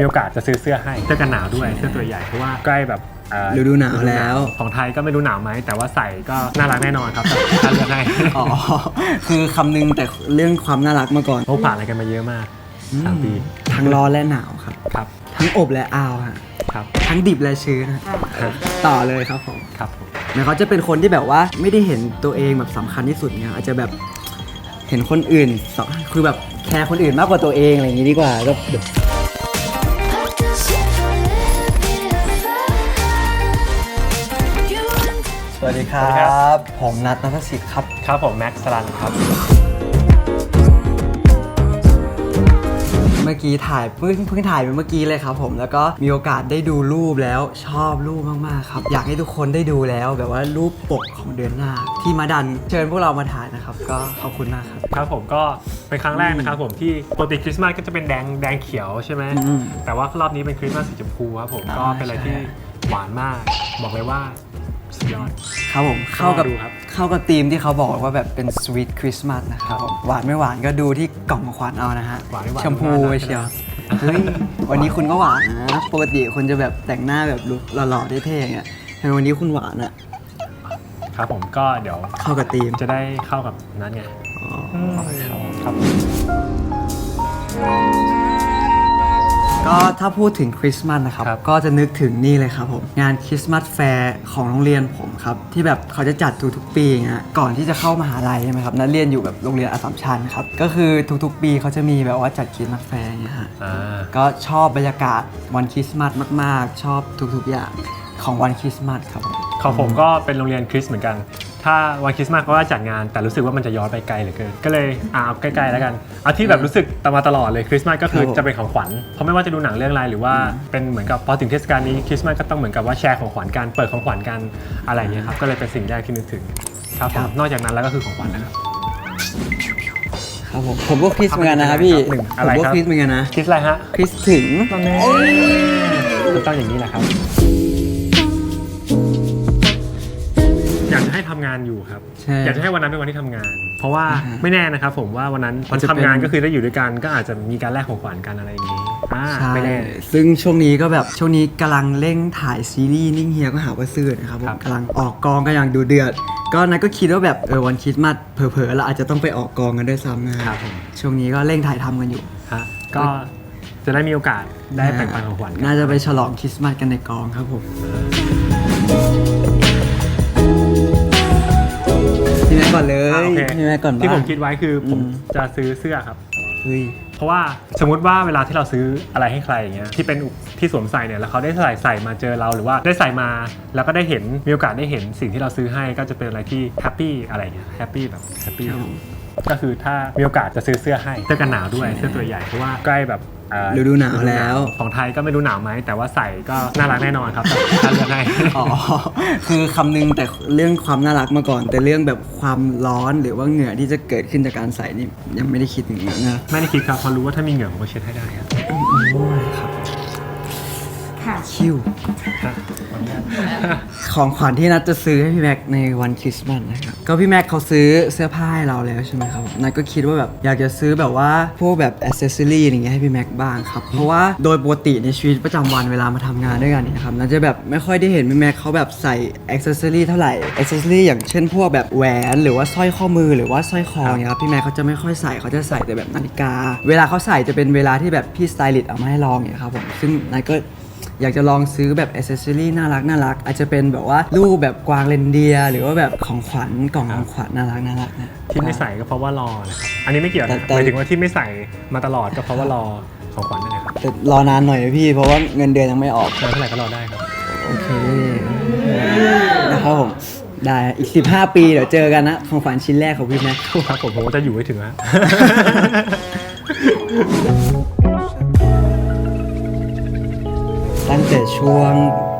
มีโอกาสจะซื้อเสื้อให้เสื้อกันหนาวด้วยเสื้อตัวใหญ่เพราะว่าใกล้แบบเอ่อฤดูหนาวแล้ว ของไทยก็ไม่รู้หนาวไหมแต่ว่าใส่ก็น่ารักแน่นอนครับถ้าเลือกให้อ๋อ คือคำนึงแต่เรื่องความน่ารักมาก่อนพวกผ่านอะไรกันมาเยอะมากสามปีทั้งร้อนและหนาวครับ ครับทั้งอบและอ้าวฮะครับทั้งดิบและชื้นฮะครับต่อเลยครับผมครับผมแม้เขาจะเป็นคนที่แบบว่าไม่ได้เห็นตัวเองแบบสำคัญที่สุดเนี่ยอาจจะแบบเห็นคนอื่นสคือแบบแคร์คนอื่นมากกว่าตัวเองอะไรอย่างนี้ดีกว่าก็แบ บสวัสดีครับผมนัทนัทสิทธิ์ครับ ครับผมแม็กซ์สลันครับ เมื่อกี้ถ่ายเพิ่งเพิ่งถ่ายไปเมื่อกี้เลยครับผมแล้วก็มีโอกาสได้ดูรูปแล้วชอบรูปมากๆครับ อยากให้ทุกคนได้ดูแล้วแบบว่ารูปปกของเดือนหน้า ที่มาดันเชิญพวกเรามาถ่ายนะครับ ก็ขอบคุณมากครับ ครับผมก็เป็นครั้งแรกนะครับผมที่ปกติคริสต์มาสก็จะเป็นแดงแดงเขียวใช่ไหมอืมแต่ว่ารอบนี้เป็นคริสต์มาสสีชมพูครับผมก็อ่าเป็นอะไรใช่ ที่หวานมาก บอกเลยว่า สุดยอด ครับผมเข้ากับรอดูครับ เข้ากับธีมที่เขาบอกว่าแบบเป็นสวีทคริสต์มาสนะครับผมหวานไม่หวานก็ดูที่กล่องของขวัญเอานะฮะหวานไม่หวานชมพูไปเชียวเฮ้ยวันนี้คุณก็หวานนะปกติคุณจะแบบแต่งหน้าแบบลุคหล่อๆเท่ๆอย่างเงี้ยทำไมวันนี้คุณหวานอะครับผมก็เดี๋ยวเข้ากับธีมจะได้เข้ากับนั้นไงอ๋อครับ ก็ถ้าพูดถึงคริสต์มาสนะครับ ครับ ก็จะนึกถึงนี่เลยครับผม งานคริสต์มาสแฟร์ของโรงเรียนผมครับ ที่แบบเขาจะจัดทุกๆปีอย่างเงี้ยก่อนที่จะเข้ามหาลัยใช่ไหมครับนักเรียนอยู่แบบโรงเรียนอัสสัมชัญครับ ก็คือทุกๆปีเขาจะมีแบบว่าจัดคริสต์มาสแฟร์อย่างเงี้ยฮะ อ่า ก็ชอบบรรยากาศวันคริสต์มาสมาก ๆ ชอบทุกๆอย่างของวันคริสต์มาสครับผม ของผมก็เป็นโรงเรียนคริสต์เหมือนกัน ถ้าวันคริสต์มาสเขาก็จัดงาน แต่รู้สึกว่ามันจะย้อนไปไกลเหลือเกิน ก็เลยอ่าเอาใกล้ๆแล้วกันเอาที่แบบรู้สึกตามมาตลอดเลยคริสต์มาสก็คือครับผมจะเป็นของขวัญเพราะไม่ว่าจะดูหนังเรื่องอะไรหรือว่าเป็นเหมือนกับพอถึงเทศกาลนี้คริสต์มาสก็ต้องเหมือนกับว่าแชร์ของขวัญกันเปิดของขวัญกันอะไรอย่างเงี้ยครับก็เลยเป็นสิ่งแรกที่นึกถึงครับผมนอกจากนั้นแล้วก็คือของขวัญนะครับครับผมผมก็คริสต์เหมือนกันนะครับพี่หนึ่งผอะไรมก็ครับคริสต์เหมือนกันนะคริสต์อะไรฮะคริสต์ถึงต้องแน่ต้องอย่างนี้แหละครับ อยากจะให้ทำงานอยู่ครับ ใช่ อยากจะให้วันนั้นเป็นวันที่ทำงาน เพราะว่าอ่าฮะไม่แน่นะครับผมว่าวันนั้นวันจะเป็นทำงานก็คือได้อยู่ด้วยกันก็อาจจะมีการแลกของขวัญกันอะไรอย่างนี้อ่าใช่ไม่แน่ ซึ่งช่วงนี้ก็แบบช่วงนี้กำลังเร่งถ่ายซีรีส์นิ่งเฮียก็หาว่าซื่อนะครับผมครับกำลังออกกองก็ยังดูเดือด ก็นัทก็คิดว่าแบบเออวันคริสต์มาสเผลอๆเราอาจจะต้องไปออกกองกันด้วยซ้ำนะครับผมช่วงนี้ก็เร่งถ่ายทำกันอยู่ฮะก็จะได้มีโอกาสได้แบ่งปันของขวัญกัน่าจะไปฉลองคริสต์มาสกันในกองครับผม พี่แม่ก่อนเลอ่ายโอเคพี่แม่ก่อนบ้างที่ผมคิดไว้คือผมอืมจะซื้อเสื้อครับ เฮ้ย เพราะว่าสมมุติว่าเวลาที่เราซื้ออะไรให้ใครอย่างเงี้ยที่เป็นอุที่สวมใส่เนี่ยแล้วเขาได้ใส่ใส่มาเจอเราหรือว่าได้ใส่มาแล้วก็ได้เห็นมีโอกาสได้เห็นสิ่งที่เราซื้อให้ก็จะเป็นอะไรที่แฮปปี้อะไรเงี้ยแฮปปี้แบบแฮปปี้ครับผมก็คือถ้ามีโอกาสจะซื้อเสื้อให้เสื้อกันหนาวด้วยเสื้อตัวใหญ่เพราะว่าใกล้แบบเอ่อ ฤดูหนาวแล้ว ของไทยก็ไม่รู้หนาวไหม แต่ว่าใส่ก็น่ารักแน่นอนครับถ้าเลือกให้อ๋อคือคำนึงแต่เรื่องความน่ารักมาก่อน แต่เรื่องแบบความร้อนหรือว่าเหงื่อที่จะเกิดขึ้นจากการใส่นี่ยังไม่ได้คิดถึงนะไม่ได้คิดครับเพราะรู้ว่าถ้ามีเหงื่อผมก็เช็ดให้ได้ครับค่ะคิวครับ ของขวัญที่นัดจะซื้อให้พี่แม็กในวันคริสต์มาสนะครับก็พี่แม็กเขาซื้อเสื้อผ้าให้เราแล้วใช่ไหมครับนัดก็คิดว่าแบบอยากจะซื้อแบบว่าพวกแบบอ c เซสซอรี่อย่างเงี้ยให้พี่แม็กบ้างครับเพราะว่าโดยปกติในชีวิตประจำวันเวลามาทำงานด้วยกันเนี่ยครับนัดจะแบบไม่ค่อยได้เห็นพี่แม็กเขาแบบใส่อ c เซสซอรี่เท่าไหร่อ c เซสซอรี่อย่างเช่นพวกแบบแหวนหรือว่าสร้อยข้อมือหรือว่าสร้อยคอเนี่ยครับพี่แม็กเขาจะไม่ค่อยใส่เขาจะใส่แต่แบบนาฬิกา เวลาเขาใส่จะเป็นเวลาที่แบบพี่สไตลิสต์เอามาให้ลองเนี่ยครับผมซึ่งนัดก็ อยากจะลองซื้อแบบอ c เซสซอรี่น่ารักน่ารักอาจจะเป็นแบบว่ารูปแบบกวางเรนเดียร์หรือว่าแบบของขวัญกล่องของขวัญน่ารักน่ารักนะ ที่ไม่ใส่ก็เพราะว่ารอนะครับอันนี้ไม่เกี่ยวนะแต่แต่หมายถึงว่าที่ไม่ใส่มาตลอดก็เพราะว่ารอของขวัญนั่นแหละครับแต่รอนานหน่อยนะพี่เพราะว่าเงินเดือนยังไม่ออกนานเท่าไหร่ก็รอได้ครับ โอเคนะครับผมได้อีก 15 ปีเดี๋ยวเจอกันนะของขวัญชิ้นแรกของพี่แม็กครับผมผมก็จะอยู่ให้ถึงนะ แต่ช่วง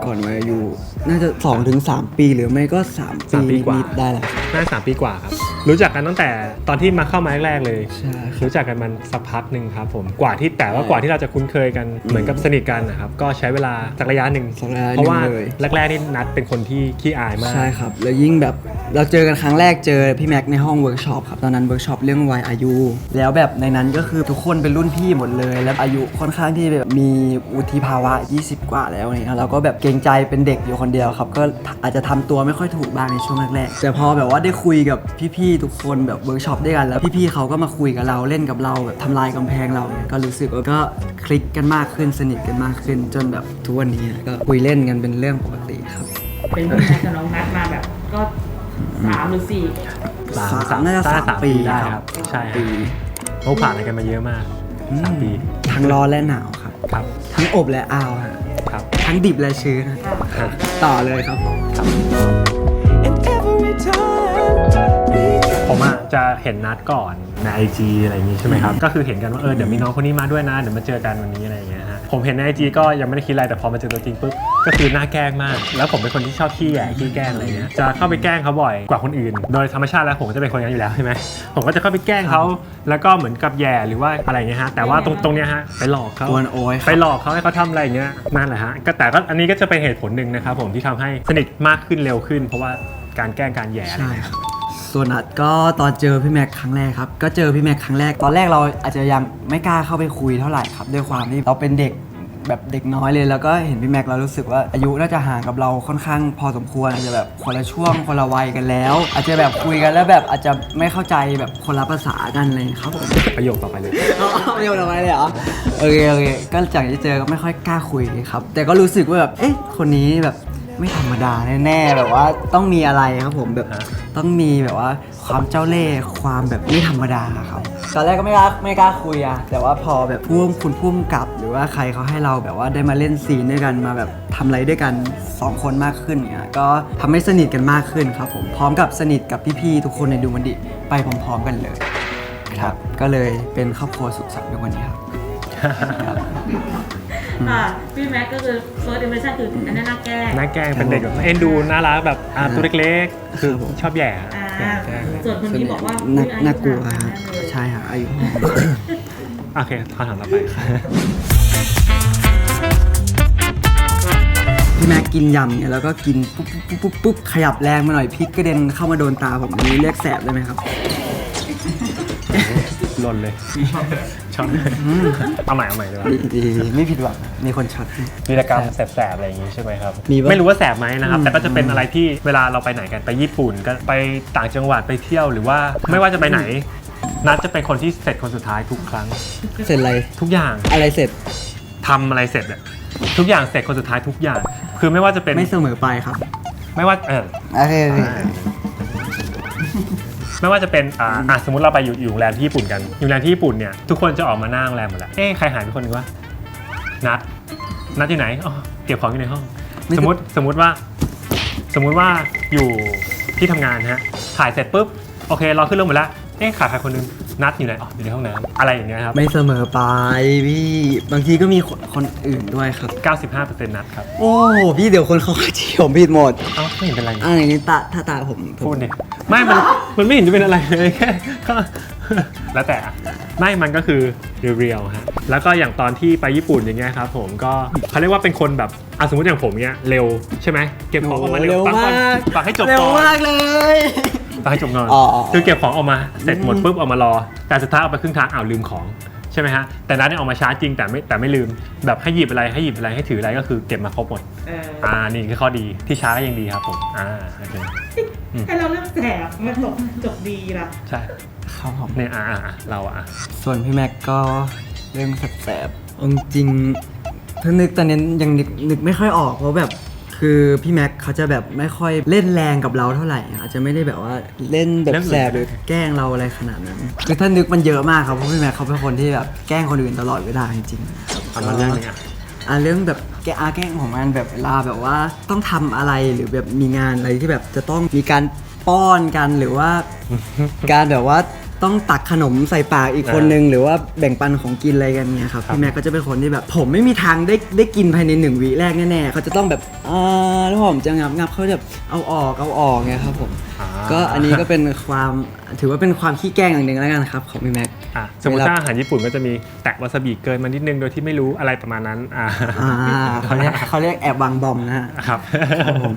ก่อนมาอยู่น่าจะ2-3ปีหรือไม่ก็3สามปีปีกว่า นิดๆได้แหละ น่าจะสามปีกว่าครับ รู้จักกันตั้งแต่ตอนที่มาเข้ามาแรกๆเลย ใช่รู้จักกันมันสักพักหนึ่งครับผมกว่าที่แต่ว่ากว่าที่เราจะคุ้นเคยกันเหมือนกับสนิทกันนะครับก็ใช้เวลาสักระยะหนึ่งสักระยะหนึ่งเพราะว่าเลย แรกๆนี่นัดเป็นคนที่ขี้อายมาก ใช่ครับ แล้วยิ่งแบบเราเจอกันครั้งแรกเจอพี่แม็กในห้องเวิร์กช็อปครับ ตอนนั้นเวิร์กช็อปเรื่องวัยอายุ แล้วแบบในนั้นก็คือทุกคนเป็นรุ่นพี่หมดเลย แล้วอายุค่อนข้างที่แบบมีวุฒิภาวะ 20 กว่าแล้วเนี่ยเราก็แบบเกรงใจเป็นเด็กอยู่คนเดียวครับ ก็อาจจะทำตัวไม่ค่อยถูกบ้างในช่วงแรกๆแต่พอแบบว่าได้คุยกับพี่ๆทุกคนแบบเวิร์กช็อปด้วยกันแล้วพี่ๆเขาก็มาคุยกับเราเล่นกับเราแบบทำลายกำแพงเราเนี่ยก็รู้สึกว่าก็คลิกกันมากขึ้นสนิทกันมากขึ้น จนแบบทุกวันนี้ก็คุยเล่นกันเป็นเรื่องปกติครับ เป็นพี่แม็กกับน้องนัดมาแบบก็สามหรือสี่สามน่าจะสามปีได้คครัรับบใช่ปีโอ้ผ่านอะไรกันมาเยอะมากสามปี ทั้งร้อนและหนาวครับ ครับ ทั้งอบและอ้าวฮะครับ ทั้งดิบและชื้นฮะฮะต่อเลยครับผม And every time we ผมอะจะเห็นนัดก่อนในไอจอะไรอย่างงี้ใช่ไหมครับ ก็คือเห็นกันว่าเออเดี๋ยวมีน้องคนนี้มาด้วยนะเดี๋ยวมาเจอกันวันนี้อะไรอย่างเงี้ยฮะผมเห็นในไอจก็ยังไม่ได้คิดอะไรแต่พอมาเจอตัวจริงปุ๊บก็คือหน้าแกล้งมาก แล้วผมเป็นคนที่ชอบขี้แย่ขี้แกล้งอะไรเงี้ยจะเข้าไปแกล้งเขาบ่อยกว่าคนอื่น โดยธรรมชาติแล้วผมก็จะเป็นคนอย่างนั้นอยู่แล้วใช่ไหมผมก็จะเข้าไปแกล้งเขาแล้วก็เหมือนกับแย่หรือว่าอะไรเงี้ยฮะแต่ว่าตรงตรงเนี้ยฮะไปหลอกเขากวนโอยคไปรับหลอกเขาให้เขาทำอะไรอย่างเงี้ยนั่นแหละฮะก็แต่ก็อันนี้ก็จะเป็นเหตุผลหนึ่งนะครับผมที่ทำให้สนิทมากขึ้นเร็วขึ้น เพราะว่าการแกล้งการแย่อะไรใช่เงี้ยครับ ส่วนอัดก็ตอนเจอพี่แม็กครั้งแรกครับ ก็เจอพี่แม็กครั้งแรก ตอนแรกเราอาจจะยังไม่กล้าเข้าไปคุยเท่าไหร่ครับ ด้วยความที่เราเป็นเด็กแบบเด็กน้อยเลยแล้วก็เห็นพี่แม็กเรารู้สึกว่าอายุน่าจะห่างกับเราค่อนข้างพอสมควรอาจจะแบบคนละช่วงคนละวัยกันแล้ว อาจจะแบบคุยกันแล้วแบบอาจจะไม่เข้าใจแบบคนละภาษากันเลยครับผมประโยคต่อไปเลยเอาไม่เอาทำไมเลยเหรอโอเคโอเคก็จากที่เจอก็ไม่ค่อยกล้าคุยครับ แต่ก็รู้สึกว่าแบบเอ๊ะคนนี้แบบ ไม่ธรรมดาแน่ๆแบบว่าต้องมีอะไรครับผมแบบฮะต้องมีแบบว่าความเจ้าเล่ห์ความแบบไม่ธรรมดาครับตอนแรกก็ไม่กล้าไม่กล้าคุยอะแต่ว่าพอแบบพุ่มคุณพุ่มกับหรือว่าใครเขาให้เราแบบว่าได้มาเล่นซีนด้วยกันมาแบบทำอะไรด้วยกันสองคนมากขึ้นเนี่ยก็ทำให้สนิทกันมากขึ้นครับผมพร้อมกับสนิทกับพี่ๆทุกคนในดูมันดิไปพร้อม ๆ กันเลยครับก็เลยเป็นครอบครัวสุขสันต์ในวันนี้ครับ อ่าพี่แม็กก็คือ first impression คืออันนั้นน่าแกล้งน่าแกล้งเป็นเด็กแบบเอ็นดูน่ารักแบบอ่าตัวเล็กๆ คือครับผมชอบแย่อ่าแย่แกล้งส่วนคนนี้บอกว่าน่าอุ๊ยอายุน่ากลัวห่างคกัรับนแน่เลยใช่ครับอายุ โอเคคำถามต่อไปพี่แม็กกินยำเนี่ยแล้วก็กินปุ๊บปุ๊บปุ๊บปุ๊บปุ๊บขยับแรงมาหน่อยพริกกระเด็นเข้ามาโดนตาผมอันนี้เรียกแสบได้ไหมครับ หล่นเลยชอบเอาใหม่เอาใหม่ดีกว่าดีดีไม่ผิดหวังมีคนช็อตให้วีรกรรมแสบๆอะไรอย่างงี้ใช่ไหมครับมีปะไม่รู้ว่าแสบไหมนะครับอืมแต่ก็จะเป็นอะไรที่เวลาเราไปไหนกันไปญี่ปุ่นก็ไปต่างจังหวัดไปเที่ยวหรือว่าไม่ว่าจะไปไหน นัดจะเป็นคนที่เสร็จคนสุดท้ายทุกครั้ง เสร็จอะไร ทุกอย่างอะไรเสร็จทำอะไรเสร็จอะทุกอย่างเสร็จคนสุดท้ายทุกอย่าง คือไม่ว่าจะเป็นไม่เสมอไปครับ ไม่ว่าเออโอเคโอเค ไม่ว่าจะเป็นอ่าอะสมมติเราไปอยู่อยู่โรงแรมที่ญี่ปุ่นกัน อยู่โรงแรมที่ญี่ปุ่นเนี่ยทุกคนจะออกมาหน้าโรงแรมหมดแล้วเอ๊ะใครหายไปคนหนึงวะนัดนัดอยู่ไหนอ๋อเก็บของอยู่ในห้องสมมติสมมติว่า สมมุติว่าอยู่ที่ทำงานฮะถ่ายเสร็จปุ๊บโอเคเราขึ้นเรื่องหมดแล้วเอ๊ะขาดใครคนหนึง นัดอยู่ไหนอ๋ออยู่ในห้องน้ำอะไรอย่างเงี้ยครับ ไม่เสมอไปพี่ บางทีก็มีคนคนอื่นด้วยครับ 95%นัดครับโอ้พี่เดี๋ยวคนเขาก็จีผมผิดหมดเอ้าไม่เห็นเป็นไรนี่อ่าอย่างนี้ตาถ้าตาผมผม พูดดิไม่มันมันไม่เห็นจะเป็นอะไรเลยแค่ก็แล้วแต่อะไม่มันก็คือเรียวๆฮะแล้วก็อย่างตอนที่ไปญี่ปุ่นอย่างเงี้ยครับผมก็เขาเรียกว่าเป็นคนแบบอะสมมติอย่างผมเงี้ยเร็วใช่ไหมเก็บของออกมาเร็วปักก่อนปักให้จบเร็วก่อน มากเลย ปักให้จบก่อนอ๋ออ๋อ คือเก็บของออกมาเสร็จหมดปุ๊บเอามารอ แต่สุดท้ายเอาไปครึ่งทางอ้าวลืมของใช่ไหมฮะแต่นัดเนี่ยเอามาช้าจริงแต่ไม่แต่ไม่ลืมแบบให้หยิบอะไรให้หยิบอะไรให้ถืออะไรก็คือเก็บมาครบหมดเอออ่านี่คือข้อดีที่ช้าก็ยังดีครับผมอ่าโอเคให้เราเรื่องแสบมันจบจบดีล่ะใช่ครับผม เนี่ยอ่าอ่าอ่าเราอะ ส่วนพี่แม็กก็เรื่องแสบๆเอาจริงๆถ้านึกตอนนี้ยังนึกนึกไม่ค่อยออกเพราะแบบ คือพี่แม็กเขาจะแบบไม่ค่อยเล่นแรงกับเราเท่าไหร่อาจจะไม่ได้แบบว่าเล่นแบบแสบหรือแกล้งเราอะไรขนาดนั้นคือถ้านึกมันเยอะมากครับเพราะพี่แม็กเขาเป็นคนที่แบบแกล้งคนอื่นตลอดเวลาจริงๆเอามาเรื่องหนึงอะอะเรื่องแบบแกอาแกล้งของมันแบบเวลาแบบว่าต้องทำอะไรหรือแบบมีงานอะไรที่แบบจะต้องมีการป้อนกันหรือว่า การแบบว่า ต้องตักขนมใส่ปากอีกคนนึง หรือว่าแบ่งปันของกินอะไรกันเนี่ยครับครับพี่แม็กก็จะเป็นคนที่แบบ ผมไม่มีทางได้ได้กินภายในหนึ่งวิแรกแน่ๆเขาจะต้องแบบอ่าแล้วผมจะงับงับเขาจะแบบเอาออกเอาออกไงครับผมอ่าก็อันนี้ก็เป็นความถือว่าเป็นความขี้แกล้งอย่างหนึ่งแล้วกันครับของพี่แม็กอะสมมติเวลาถ้าอาหารญี่ปุ่นก็จะมีแตะวาซาบิเกินมานิดนึงโดยที่ไม่รู้อะไรประมาณนั้นอ่าอ่าเขาเรียกเขาเรียกแอบวางบอมนะฮะครับครับผม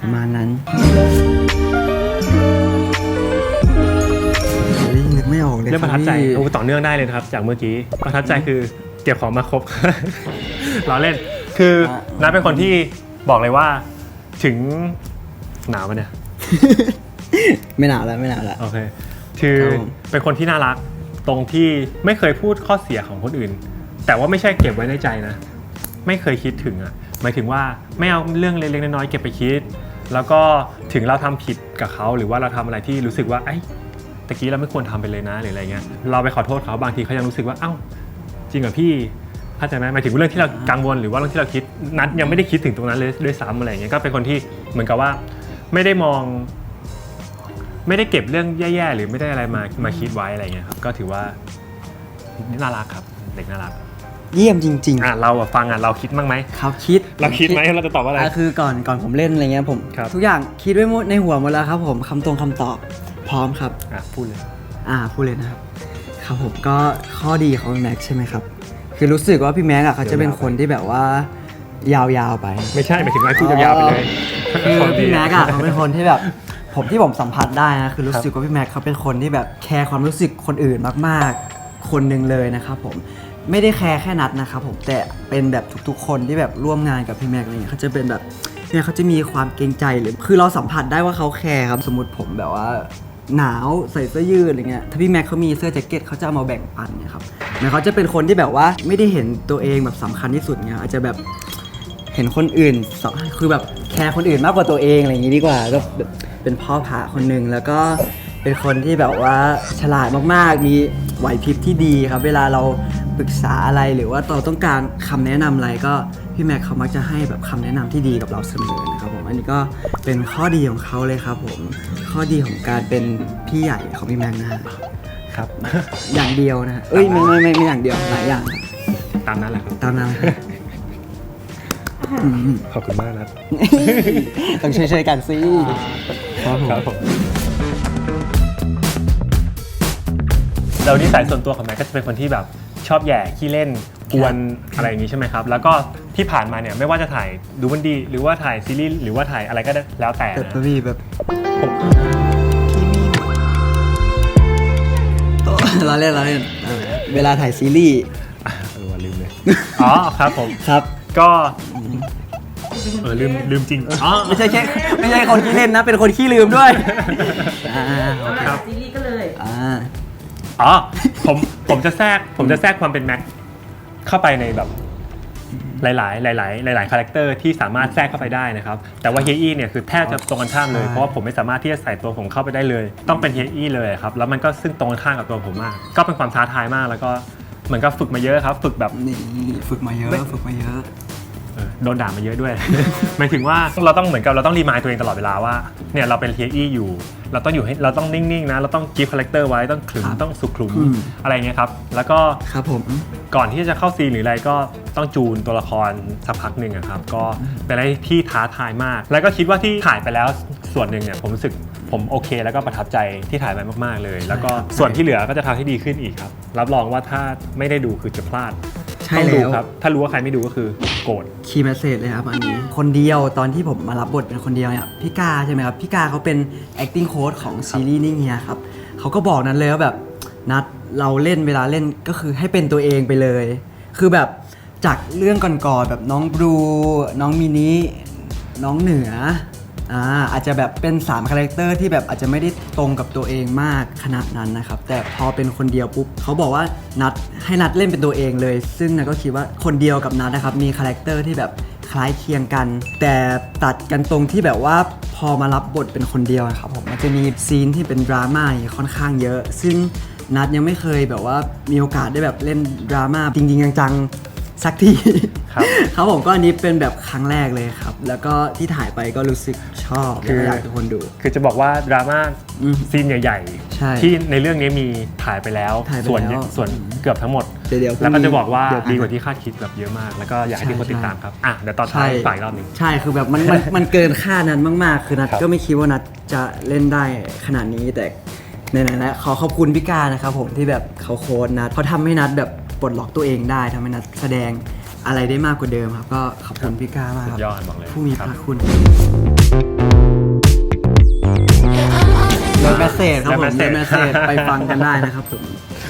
ประมาณนั้น เลยเรื่องประทับใจคพี่โอ้ต่อเนื่องได้เลยนะครับ จากเมื่อกี้ประทับใจคือเก็บของมาครบ เราเล่นคือนัทเป็นคนที่บอกเลยว่าถึงหนาวไหมเนี่ยไม่หนาวแล้วไม่หนาวแล้วโอเคคือครับผมเป็นคนที่น่ารักตรงที่ไม่เคยพูดข้อเสียของคนอื่น แต่ว่าไม่ใช่เก็บไว้ในใจนะ ไม่เคยคิดถึงอะหมายถึงว่าไม่เอาเรื่องเล็กๆน้อยๆเก็บไปคิด แล้วก็ถึงเราทำผิดกับเขาหรือว่าเราทำอะไรที่รู้สึกว่าไอ้ย ตะกี้เราไม่ควรทำไปเลยนะหรืออะไรเงี้ยเราไปขอโทษเขาบางทีเขายังรู้สึกว่าเอ้าจริงเหรอพี่เข้าใจไหมหมายถึงเรื่องที่เรากังวลหรือว่าเรื่องที่เราคิดนัดยังไม่ได้คิดถึงตรงนั้นเลยด้วยซ้ำอะไรอย่างเงี้ยก็เป็นคนที่เหมือนกับว่าไม่ได้มอง ไม่ได้เก็บเรื่องแย่ๆหรือไม่ได้อะไรมามาคิดไว้อะไรเงี้ยครับก็ถือว่าน่ารักครับเด็กน่ารักเยี่ยมจริงอะเราอะฟังอะเราคิดบ้างไหมๆครับคิดเราคิดไหมเราจะตอบว่าอะไรอะคือก่อนก่อนผมเล่นอะไรเงี้ยผมครับทุกอย่างคิดไว้หมดในหัวหมดแล้วครับผมคำตรงคำตอบ พร้อมครับ อะพูดเลย อ่าพูดเลยนะครับ ครับผมก็ข้อดีของพี่แม็กซ์ใช่ไหมครับ คือรู้สึกว่าพี่แม็กซ์อะเขาจะเป็นคนที่แบบว่ายาวๆไป ไม่ใช่หมายถึงว่าพูดยาวๆไปเลยคือพี่แม็กซ์อะเขาเป็นคนที่แบบผมที่ผมสัมผัสได้นะคือรู้สึกว่าพี่แม็กซ์เขาเป็นคนที่แบบแคร์ความรู้สึกคนอื่นมากๆ คนหนึ่งเลยนะครับผมไม่ได้แคร์แค่นัดนะครับผมแต่เป็นแบบทุกๆ คนที่แบบร่วมงานกับพี่แม็กซ์อะไรเงี้ยเขาจะเป็นแบบเนี่ยเขาจะมีความเกรงใจหรือคือเราสัมผัสได้ว่าเขาแคร์ครับสมมติผมแบบว่า หนาวใส่เสื้อยืดอะไรเงี้ยถ้าพี่แม็กเขามีเสื้อแจ็คเก็ตเขาจะเอามาแบ่งปันเนี่ยครับหมือนเขาจะเป็นคนที่แบบว่าไม่ได้เห็นตัวเองแบบสำคัญที่สุดเงี้ยอาจจะแบบเห็นคนอื่นคือแบบแคร์คนอื่นมากกว่าตัวเองอะไรอย่างงี้ดีกว่าก็เป็นพ่อพระคนหนึ่งแล้วก็เป็นคนที่แบบว่าฉลาดมากๆ มีไหวพริบที่ดีครับ เวลาเราปรึกษาอะไรหรือว่าเราต้องการคำแนะนำอะไรก็ พี่แม็กเขามักจะให้แบบคำแนะนำที่ดีกับเราเสมอนะครับผมอันนี้ก็เป็นข้อดีของเขาเลยครับผมข้อดีของการเป็นพี่ใหญ่ของพี่แม็กนะฮะครับอย่างเดียวนะฮะเอ้ยไม่ไม่ไม่ไม่อย่างเดียวหลายอย่างตามนั้นแหละครับตามนั้นครับอืมขอบคุณมากนะต้องช่วยๆกันสิครับผมครับผมเรานิสัยส่วนตัวของแม็กก็จะเป็นคนที่แบบชอบแหย่ขี้เล่นกวนอะไรอย่างนี้ใช่ไหมครับ แล้วก็ ที่ผ่านมาเนี่ยไม่ว่าจะถ่ายดูมันดี หรือว่าถ่ายซีรีส์หรือว่าถ่ายอะไรก็ได้แล้วแต่แต่นะตัวพี่แบบผมเราเล่นเราเล่นเออเวลาถ่ายซีรีส์เออว่าลืมเลยอ๋อครับผม ครับ ก็เออลืมลืมจริงอ๋อไม่ใช่แค่ไม่ใช่คนขี้เล่นนะ เป็นคนขี้ลืมด้วยอ่าโอเอาเคแบบซีรีส์ก็เลยอ่าอ๋อผมผมจะแทรกผมจะแทรกความเป็นแม็กเข้าไปในแบบ หลาย ๆ หลาย ๆ หลาย ๆ คาแรคเตอร์ที่สามารถแทรกเข้าไปได้นะครับ แต่ว่าเฮียอี้เนี่ยคือแทบจะตรงกันข้ามเลยใช่เพราะว่าผมไม่สามารถที่จะใส่ตัวผมเข้าไปได้เลย ต้องเป็นเฮียอี้เลยครับ แล้วมันก็ซึ่งตรงกันข้ามกับตัวผมมาก ก็เป็นความท้าทายมาก แล้วก็เหมือนกับฝึกมาเยอะครับ ฝึกแบบนี่ฝึกมาเยอะ ฝึกมาเยอะ เออโดนด่ามาเยอะด้วย หมายถึงว่าเราต้องเหมือนกับเราต้องรีมายตัวเองตลอดเวลาว่าเนี่ยเราเป็นเฮียอี้อยู่ เราต้องอยู่ให้เราต้องนิ่งๆนะเราต้องกีฟคาแรคเตอร์ไว้ต้องขรึมครับต้องสุขุมอืม อะไรเงี้ยครับแล้วก็ ครับผม ก่อนที่จะเข้าซีนหรืออะไรก็ต้องจูนตัวละครสักพักหนึ่งอะครับ ก็เป็นอะไรที่ท้าทายมาก แล้วก็คิดว่าที่ถ่ายไปแล้วส่วนหนึ่งเนี่ยผมรู้สึกผมโอเค แล้วก็ประทับใจที่ถ่ายไปมาก ๆ เลย แล้วก็ใช่ครับส่วนที่เหลือก็จะทำให้ดีขึ้นอีกครับ รับรองว่าถ้าไม่ได้ดูคือจะพลาด ใช่ต้องดูแล้ว ครับ ถ้ารู้ว่าใครไม่ดูก็คือโกรธ คีย์แมสเซจเลยครับอันนี้ คนเดียวตอนที่ผมมารับบทเป็นคนเดียวเนี่ยพี่กาใช่ไหมครับพี่กาเขาเป็น acting coach ของซีรีส์นิ่งเฮียครับเขาก็บอกนั้นเลยว่าแบบนัดเราเล่นเวลาเล่นก็คือให้เป็นตัวเองไปเลย คือแบบจากเรื่องก่อนๆแบบน้องบลูน้องมินิน้องเหนือ อ่าอาจจะแบบเป็น3คาแรคเตอร์ที่แบบอาจจะไม่ได้ตรงกับตัวเองมากขนาดนั้นนะครับ แต่พอเป็นคนเดียวปุ๊บเขาบอกว่านัดให้นัดเล่นเป็นตัวเองเลย ซึ่งนัดก็คิดว่าคนเดียวกับนัดนะครับมีคาแรคเตอร์ที่แบบคล้ายเคียงกัน แต่ตัดกันตรงที่แบบว่าพอมารับบทเป็นคนเดียวนะครับผมมันจะมีซีนที่เป็นดราม่าค่อนข้างเยอะ ซึ่งนัดยังไม่เคยแบบว่ามีโอกาสได้แบบเล่นดราม่าจริงๆจังๆสักที ครับ ครับผมก็อันนี้เป็นแบบครั้งแรกเลยครับ แล้วก็ที่ถ่ายไปก็รู้สึกชอบคือแล้วก็อยากให้ทุกคนดู คือจะบอกว่าดราม่าอืมซีนใหญ่ใช่ที่ในเรื่องนี้มีถ่ายไปแล้ว ถ่ายไปส่วนแล้วส่วนเกือบทั้งหมด เดี๋ยวเดี๋ยวแล้วก็จะบอกว่าเดี๋ยว ดีกว่าที่คาดคิดแบบเยอะมาก แล้วก็อยากให้ทุกคนใช่ติดตามครับอะเดี๋ยวตอนท้ายฝ่ายรอบหนึ่ง ใช่คือแบบมันมันมันเกินคาดนั้นมากๆ คือนัดครับก็ไม่คิดว่านัดจะเล่นได้ขนาดนี้แต่ในไหนๆแล้วขอขอบคุณพี่กานะครับผมที่แบบเขาโค้ดนัดเขาทำให้นัดแบบปลดล็อกตัวเองได้ทำให้นัดแสดง อะไรได้มากกว่าเดิมครับ ก็ขอบคุณพี่กามากสุครัดยอดบอกเลยผู้มีคพรับระคุณเดินแมสเซจครับผม Love เดินแมสเซ Message จไปฟังกันได้นะครับผม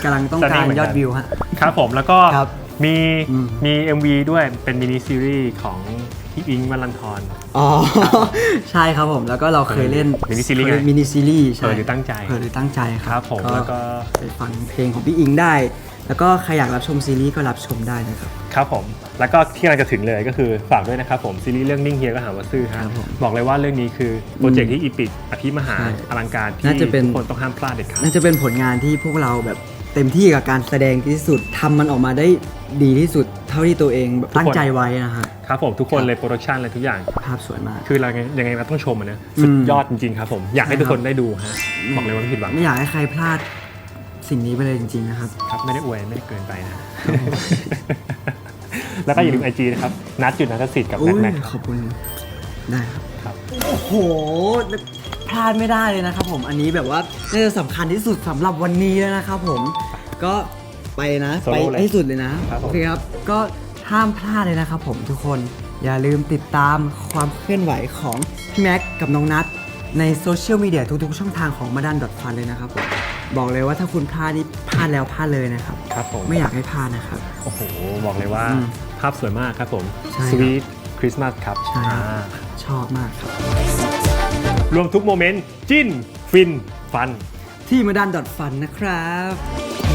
กำลังต้องการยอดวิวฮะ ครับผมแล้วก็ครับมีอืม มี MV ด้วยเป็นมินิซีรีส์ของพี่อิงวัลันทร อ๋อ ใช่ครับผมแล้วก็เราเคยเล่นมินิซีรีส์ไงมินิซีรีส์ใช่เผลอหรือตั้งใจ เผลอหรือตั้งใจคครัรับผมแล้วก็ ไปฟังเพลงของพี่อิงได้ แล้วก็ใครอยากรับชมซีรีส์ก็รับชมได้นะครับ ครับผม แล้วก็ที่กำลังจะถึงเลยก็คือฝากด้วยนะครับผมซีรีส์เรื่องนิ่งเฮียก็หาว่าซื่อฮะครับผมบอกเลยว่าเรื่องนี้คือโปรเจกต์ที่อีพิกอภิมหาใช่อลังการที่น่าจะเป็น ทุกคนต้องห้ามพลาดเด็ดขาด น่าจะเป็นผลงานที่พวกเราแบบเต็มที่กับการแสดงที่สุดทำมันออกมาได้ดีที่สุด เท่าที่ตัวเองแบบตั้งใจไว้นะฮะครับผมทุกคนเลยโปรดักชันอะไรทุกอย่าง ภาพสวยมาก คือเราไงยังไงเราต้องชมมันนะอืมสุดยอดจริงๆครับผม อยากให้ใช่ทุกคนครับได้ดูฮะบอกเลยว่าไม่ผิดหวัง ไม่อยากให้ใครพลาด สิ่งนี้ไปเลยจริงๆนะครับ ครับไม่ได้อวยไม่ได้เกินไปนะ แล้วก็อย่าลืมไอจีนะครับ นัดจุดนัทสิทธิ์กับโอ้แม็กยแม็กขอบคุณได้ครับ ครับ โอ้โห พลาดไม่ได้เลยนะครับผมอันนี้แบบว่าน่าจะสำคัญที่สุดสำหรับวันนี้แล้วนะครับผมก็ไปนะ โซโล่ไปเลยให้สุดเลยนะครับผม โอเคครับ ก็ห้ามพลาดเลยนะครับผมทุกคนอย่าลืมติดตามความเคลื่อนไหวของพี่แม็กกับน้องนัทในโซเชียลมีเดียทุกๆ ช่องทางของมาดันดอทฟันเลยนะครับผม บอกเลยว่าถ้าคุณพลาดนี่พลาดแล้วพลาดเลยนะครับ ครับผมไม่อยากให้พลาดนะครับ โอ้โห บอกเลยว่าอืมภาพสวยมากครับผมใช่ครับสวีทคริสต์มาสครับใช่ครับ อ่าชอบมากครับ รวมทุกโมเมนต์ จิ้น ฟิน ฟัน ที่มาดันดอทฟันนะครับ